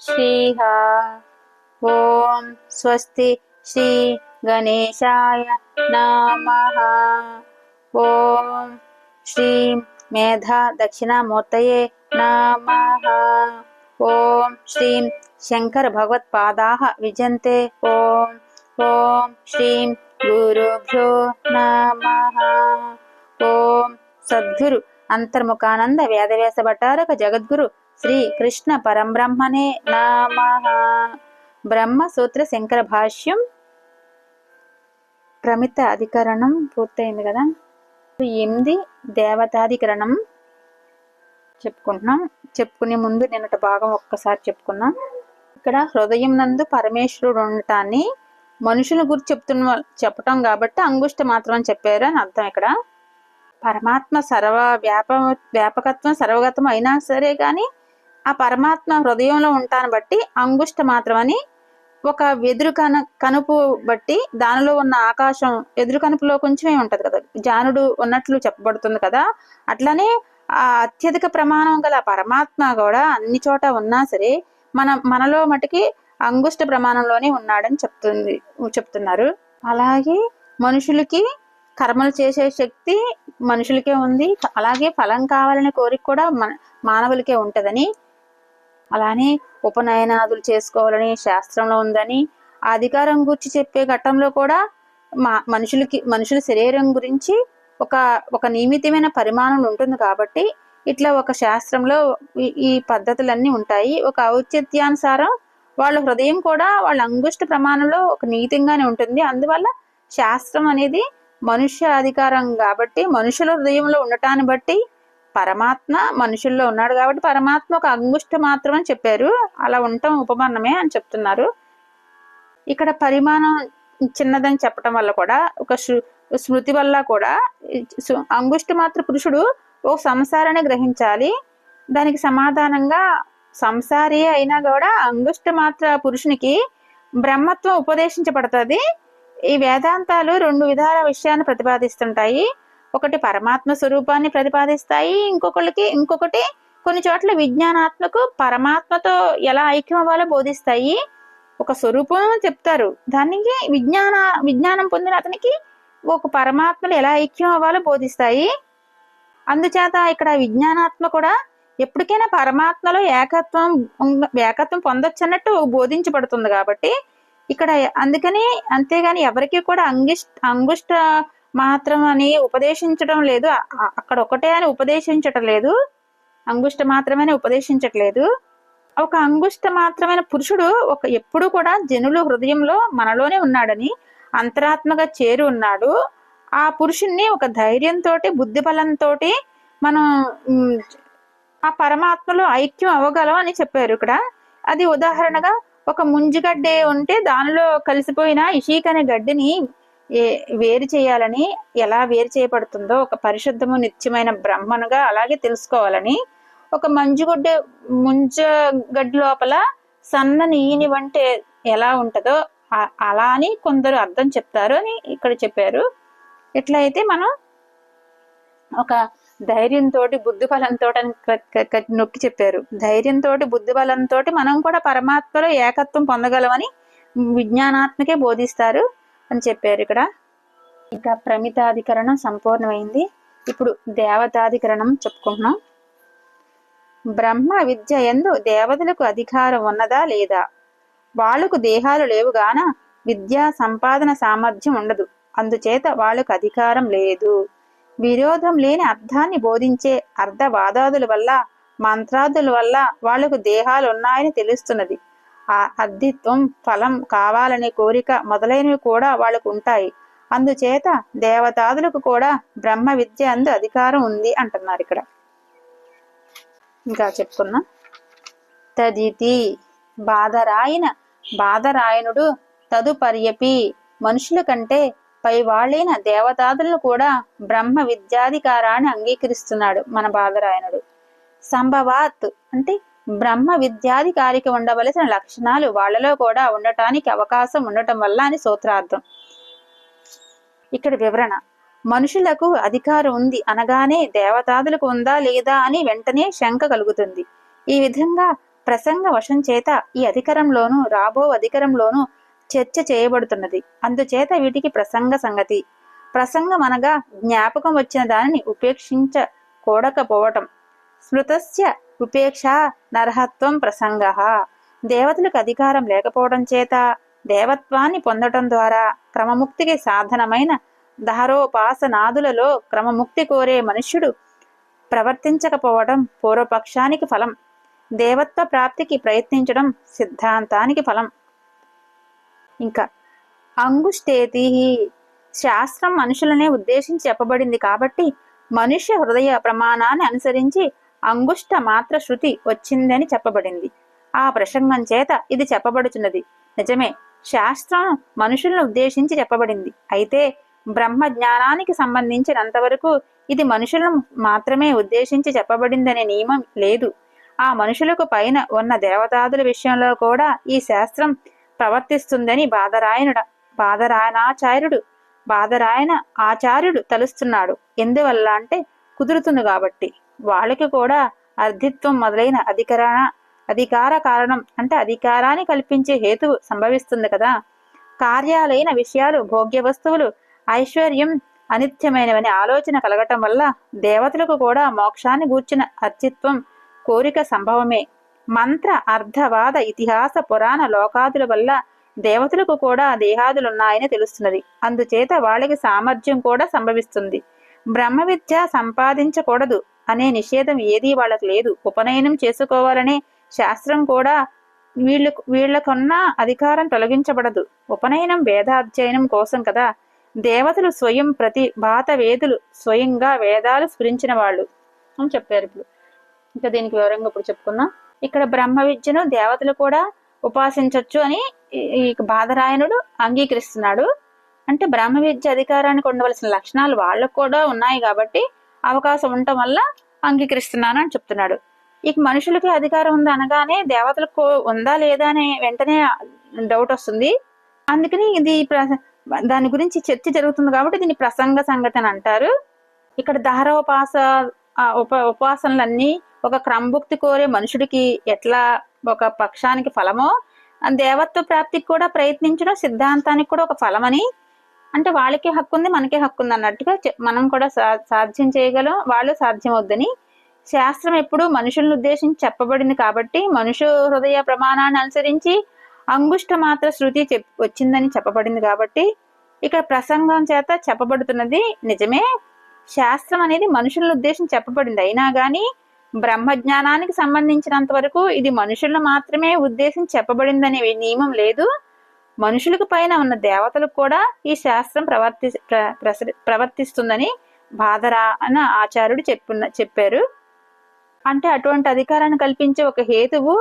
శ్రీహ ఓం స్వస్తి శ్రీ గణేశాయ నమః ఓం శ్రీం మేధా దక్షిణామూర్తయే నమః ఓం శ్రీం శంకర భగవత్పాదాः విజంతే ఓం ఓం శ్రీం గురుభ్యో నమః ఓం సద్గురు అంతర్ముఖానంద వేదవ్యాస భట్టారక శ్రీ కృష్ణ పరంబ్రహ్మణే బ్రహ్మ బ్రహ్మసూత్ర శంకర భాష్యం. ప్రమిత అధికరణం పూర్తయింది కదా. ఎనిమిది దేవతాధికరణం చెప్పుకుంటున్నాం. చెప్పుకునే ముందు నిన్నటి భాగం ఒక్కసారి చెప్పుకున్నాం ఇక్కడ హృదయం నందు పరమేశ్వరుడు ఉండటాన్ని మనుషుల గురించి చెప్తున్న చెప్పటం కాబట్టి అంగుష్ట మాత్రం అని చెప్పారు అని అర్థం ఇక్కడ. పరమాత్మ సర్వ వ్యాప వ్యాపకత్వం సర్వగతం అయినా సరే కానీ ఆ పరమాత్మ హృదయంలో ఉంటాను బట్టి అంగుష్ట మాత్రం అని ఒక వెదురు కన కనుపు బట్టి దానిలో ఉన్న ఆకాశం ఎదురు కనుపులో కొంచెమే ఉంటది కదా. జానుడు ఉన్నట్లు చెప్పబడుతుంది కదా. అట్లనే ఆ అత్యధిక ప్రమాణం గల పరమాత్మ కూడా అన్ని చోట ఉన్నా సరే మన మనలో మటుకి అంగుష్ట ప్రమాణంలోనే ఉన్నాడని చెప్తుంది చెప్తున్నారు. అలాగే మనుషులకి కర్మలు చేసే శక్తి మనుషులకే ఉంది. అలాగే ఫలం కావాలనే కోరిక కూడా మన మానవులకే ఉంటదని అలానే ఉపనయనాదులు చేసుకోవాలని శాస్త్రంలో ఉందని అధికారం గురించి చెప్పే ఘట్టంలో కూడా మా మనుషులకి మనుషుల శరీరం గురించి ఒక ఒక నియమితమైన పరిమాణం ఉంటుంది కాబట్టి ఇట్లా ఒక శాస్త్రంలో ఈ- ఈ పద్ధతులన్నీ ఉంటాయి. ఒక ఔచిత్యానుసారం వాళ్ళ హృదయం కూడా వాళ్ళ అంగుష్ట ప్రమాణంలో ఒక నీతంగానే ఉంటుంది. అందువల్ల శాస్త్రం అనేది మనుష్య అధికారం కాబట్టి మనుషుల హృదయంలో ఉండటాన్ని బట్టి పరమాత్మ మనుషుల్లో ఉన్నాడు కాబట్టి పరమాత్మ ఒక అంగుష్ట మాత్రం అని చెప్పారు. అలా ఉండటం ఉపమానమే అని చెప్తున్నారు. ఇక్కడ పరిమాణం చిన్నదని చెప్పటం వల్ల కూడా ఒక స్మృతి వల్ల కూడా అంగుష్ట మాత్ర పురుషుడు ఓ సంసారాన్ని గ్రహించాలి. దానికి సమాధానంగా సంసారి అయినా కూడా అంగుష్ట మాత్ర పురుషునికి బ్రహ్మత్వం ఉపదేశించబడుతుంది. ఈ వేదాంతాలు రెండు విధాల విషయాన్ని ప్రతిపాదిస్తుంటాయి. ఒకటి పరమాత్మ స్వరూపాన్ని ప్రతిపాదిస్తాయి ఇంకొకళ్ళకి ఇంకొకటి కొన్ని చోట్ల విజ్ఞానాత్మకు పరమాత్మతో ఎలా ఐక్యం అవ్వాలో బోధిస్తాయి. ఒక స్వరూపం చెప్తారు. దానికి విజ్ఞాన విజ్ఞానం పొందిన అతనికి ఒక పరమాత్మలు ఎలా ఐక్యం అవ్వాలో బోధిస్తాయి. అందుచేత ఇక్కడ విజ్ఞానాత్మ కూడా ఎప్పటికైనా పరమాత్మలో ఏకత్వం ఏకత్వం పొందొచ్చు అన్నట్టు బోధించబడుతుంది కాబట్టి ఇక్కడ అందుకని అంతేగాని ఎవరికి కూడా అంగిష్ అంగుష్ట మాత్రం అని ఉపదేశించడం లేదు. అక్కడ ఒకటే అని ఉపదేశించటం లేదు. అంగుష్ట మాత్రమే ఉపదేశించట్లేదు ఒక అంగుష్ట మాత్రమైన పురుషుడు ఒక ఎప్పుడు కూడా జనులు హృదయంలో మనలోనే ఉన్నాడని అంతరాత్మగా చేరి ఉన్నాడు. ఆ పురుషుణ్ణి ఒక ధైర్యంతో బుద్ధి బలంతో మనం ఆ పరమాత్మలో ఐక్యం అవ్వగలం అని చెప్పారు ఇక్కడ. అది ఉదాహరణగా ఒక ముంజిగడ్డే ఉంటే దానిలో కలిసిపోయిన ఇషీక్ అనే గడ్డిని ఏ- వేరు చేయాలని ఎలా వేరు చేయబడుతుందో ఒక పరిశుద్ధము నిత్యమైన బ్రహ్మనుగా అలాగే తెలుసుకోవాలని ఒక మంజుగుడ్డ ముంజ గడ్డి లోపల సన్నని ఈని వంటే ఎలా ఉంటుందో అలా అని కొందరు అర్థం చెప్తారు అని ఇక్కడ చెప్పారు. ఎట్లయితే మనం ఒక ధైర్యంతో బుద్ధి బలంతో అని నొక్కి చెప్పారు. ధైర్యంతో బుద్ధి బలంతో మనం కూడా పరమాత్మలో ఏకత్వం పొందగలమని విజ్ఞానాత్మకే బోధిస్తారు. అని చెప్పారు ఇక్కడ. ఇంకా ప్రమితాధికరణం సంపూర్ణమైంది. ఇప్పుడు దేవతాధికరణం చెప్పుకుంటున్నాం. బ్రహ్మ విద్య ఎందు దేవతలకు అధికారం ఉన్నదా లేదా? వాళ్ళకు దేహాలు లేవుగాన విద్యా సంపాదన సామర్థ్యం ఉండదు. అందుచేత వాళ్ళకు అధికారం లేదు. విరోధం లేని అర్థాన్ని బోధించే అర్ధవాదాదుల వల్ల మంత్రాదుల వల్ల వాళ్ళకు దేహాలు ఉన్నాయని తెలుస్తున్నది. అద్దిత్వం ఫలం కావాలనే కోరిక మొదలైనవి కూడా వాళ్ళకు ఉంటాయి. అందుచేత దేవతాదులకు కూడా బ్రహ్మ విద్య అందు అధికారం ఉంది అంటున్నారు ఇక్కడ. ఇంకా చెప్పుకున్నా. తదితి బాధరాయన బాధరాయనుడు తదుపర్యపి మనుషుల కంటే పై వాళ్ళైన దేవతాదులను కూడా బ్రహ్మ విద్యాధికారాన్ని అంగీకరిస్తున్నాడు మన బాధరాయనుడు. సంభవాత్ అంటే బ్రహ్మ విద్యాధికారికి ఉండవలసిన లక్షణాలు వాళ్ళలో కూడా ఉండటానికి అవకాశం ఉండటం వల్ల అని సూత్రార్థం. ఇక్కడ వివరణ. మనుషులకు అధికారం ఉంది అనగానే దేవతాదులకు ఉందా లేదా అని వెంటనే శంక కలుగుతుంది. ఈ విధంగా ప్రసంగ వశం చేత ఈ అధికారంలోనూ రాబో అధికారంలోనూ చర్చ చేయబడుతున్నది. అందుచేత వీటికి ప్రసంగ సంగతి. ప్రసంగం అనగా జ్ఞాపకం వచ్చిన దానిని ఉపేక్షించకూడకపోవటం స్మృతస్య ఉపేక్ష నరహత్వం ప్రసంగ. దేవతలకు అధికారం లేకపోవడం చేత దేవత్వాన్ని పొందటం ద్వారా క్రమముక్తికి సాధనమైన దహరోపాసనాదులలో క్రమముక్తి కోరే మనుష్యుడు ప్రవర్తించకపోవడం పూర్వపక్షానికి ఫలం. దేవత్వ ప్రాప్తికి ప్రయత్నించడం సిద్ధాంతానికి ఫలం. ఇంకా అంగుష్టేతి శాస్త్రం మనుషులనే ఉద్దేశించి చెప్పబడింది కాబట్టి మనుష్య హృదయ ప్రమాణాన్ని అనుసరించి అంగుష్ట మాత్ర శృతి వచ్చిందని చెప్పబడింది. ఆ ప్రసంగం చేత ఇది చెప్పబడుచున్నది. నిజమే శాస్త్రం మనుషులను ఉద్దేశించి చెప్పబడింది. అయితే బ్రహ్మ జ్ఞానానికి సంబంధించినంతవరకు ఇది మనుషులను మాత్రమే ఉద్దేశించి చెప్పబడిందనే నియమం లేదు. ఆ మనుషులకు పైన ఉన్న దేవతాదుల విషయంలో కూడా ఈ శాస్త్రం ప్రవర్తిస్తుందని బాధరాయనుడ బాధరాయనాచార్యుడు బాధరాయన ఆచార్యుడు తలుస్తున్నాడు. ఎందువల్ల అంటే కుదురుతుంది కాబట్టి. వాళ్ళకి కూడా అర్ధిత్వం మొదలైన అధికరణ అధికార కారణం అంటే అధికారాన్ని కల్పించే హేతువు సంభవిస్తుంది కదా. కార్యాలైన విషయాలు భోగ్య వస్తువులు ఐశ్వర్యం అనిత్యమైనవని ఆలోచన కలగటం వల్ల దేవతలకు కూడా మోక్షాన్ని గూర్చిన అర్చిత్వం కోరిక సంభవమే. మంత్ర అర్ధవాద ఇతిహాస పురాణ లోకాదుల వల్ల దేవతలకు కూడా దేహాదులున్నాయని తెలుస్తున్నది. అందుచేత వాళ్ళకి సామర్థ్యం కూడా సంభవిస్తుంది. బ్రహ్మ విద్య సంపాదించకూడదు. అనే నిషేధం ఏదీ వాళ్ళకి లేదు. ఉపనయనం చేసుకోవాలనే శాస్త్రం కూడా వీళ్ళకు వీళ్ళకున్న అధికారం తొలగించబడదు. ఉపనయనం వేదాధ్యయనం కోసం కదా. దేవతలు స్వయం ప్రతి బాత వేదులు స్వయంగా వేదాలు స్ఫురించిన వాళ్ళు అని చెప్పారు ఇప్పుడు. ఇంకా దీనికి వివరంగా ఇప్పుడు చెప్పుకుందాం. ఇక్కడ బ్రహ్మ విద్యను దేవతలు కూడా ఉపాసించవచ్చు అని ఈ బాధరాయణుడు అంగీకరిస్తున్నాడు. అంటే బ్రహ్మ విద్య అధికారానికి ఉండవలసిన లక్షణాలు వాళ్ళకు కూడా ఉన్నాయి కాబట్టి అవకాశం ఉండటం వల్ల అంగీకరిస్తున్నాను అని చెప్తున్నాడు. ఇక మనుషులకి అధికారం ఉంది అనగానే దేవతలకు ఉందా లేదా అనే వెంటనే డౌట్ వస్తుంది. అందుకని ఇది దాని గురించి చర్చ జరుగుతుంది కాబట్టి దీన్ని ప్రసంగ సంగతి అని అంటారు. ఇక్కడ దహరోపాస ఉప ఉపాసనలన్నీ ఒక క్రమభుక్తి కోరే మనుషుడికి ఎట్లా ఒక పక్షానికి ఫలమో దేవత్వ ప్రాప్తికి కూడా ప్రయత్నించడం సిద్ధాంతానికి కూడా ఒక ఫలమని అంటే వాళ్ళకి హక్కు ఉంది మనకే హక్కు ఉంది అన్నట్టుగా మనం కూడా సాధ్యం చేయగలం వాళ్ళు సాధ్యమవుద్దని. శాస్త్రం ఎప్పుడు మనుషులను ఉద్దేశించి చెప్పబడింది కాబట్టి మనుషు హృదయ ప్రమాణాన్ని అనుసరించి అంగుష్ట మాత్ర శృతి చెప్ వచ్చిందని చెప్పబడింది కాబట్టి ఇక్కడ ప్రసంగం చేత చెప్పబడుతున్నది నిజమే. శాస్త్రం అనేది మనుషులను ఉద్దేశించి చెప్పబడింది. అయినా కానీ బ్రహ్మజ్ఞానానికి సంబంధించినంత వరకు ఇది మనుషులను మాత్రమే ఉద్దేశించి చెప్పబడిందనే నియమం లేదు. మనుషులకు పైన ఉన్న దేవతలకు కూడా ఈ శాస్త్రం ప్రవర్తి ప్రవర్తిస్తుందని బాధరా అని ఆచార్యుడు చెప్పున్న చెప్పారు. అంటే అటువంటి అధికారాన్ని కల్పించే ఒక హేతువు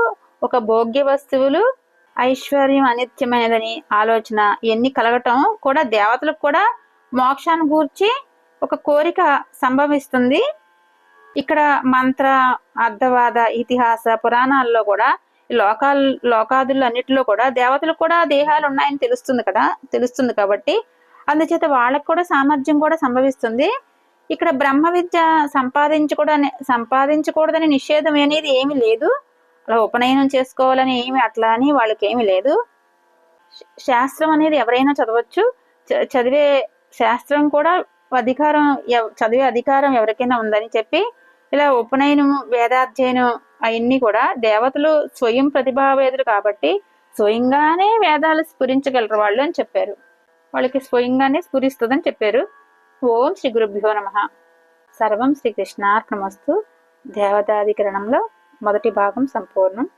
ఒక భోగ్య వస్తువులు ఐశ్వర్యం అనిత్యమైనదని ఆలోచన ఇవన్నీ కలగటం కూడా దేవతలకు కూడా మోక్షాన్ని గూర్చి ఒక కోరిక సంభవిస్తుంది. ఇక్కడ మంత్ర అర్థవాద ఇతిహాస పురాణాల్లో కూడా లోకాల్ లోకాదులు అన్నిటిలో కూడా దేవతలకు కూడా దేహాలు ఉన్నాయని తెలుస్తుంది కదా తెలుస్తుంది కాబట్టి అందుచేత వాళ్ళకు కూడా సామర్థ్యం కూడా సంభవిస్తుంది. ఇక్కడ బ్రహ్మ విద్య సంపాదించకూడని సంపాదించకూడదని నిషేధం అనేది ఏమి లేదు. అలా ఉపనయనం చేసుకోవాలని ఏమి అట్లా అని వాళ్ళకి ఏమి లేదు. శాస్త్రం అనేది ఎవరైనా చదవచ్చు. చదివే శాస్త్రం కూడా అధికారం చదివే అధికారం ఎవరికైనా ఉందని చెప్పి ఇలా ఉపనయనం వేదాధ్యయనం అవన్నీ కూడా దేవతలు స్వయం ప్రతిభావేదులు కాబట్టి స్వయంగానే వేదాలు స్ఫురించగలరు వాళ్ళు అని చెప్పారు. వాళ్ళకి స్వయంగానే స్ఫురిస్తుందని చెప్పారు. ఓం శ్రీ గురుభ్యో నమ. సర్వం శ్రీకృష్ణార్పణమస్తు దేవతాధికరణంలో మొదటి భాగం సంపూర్ణం.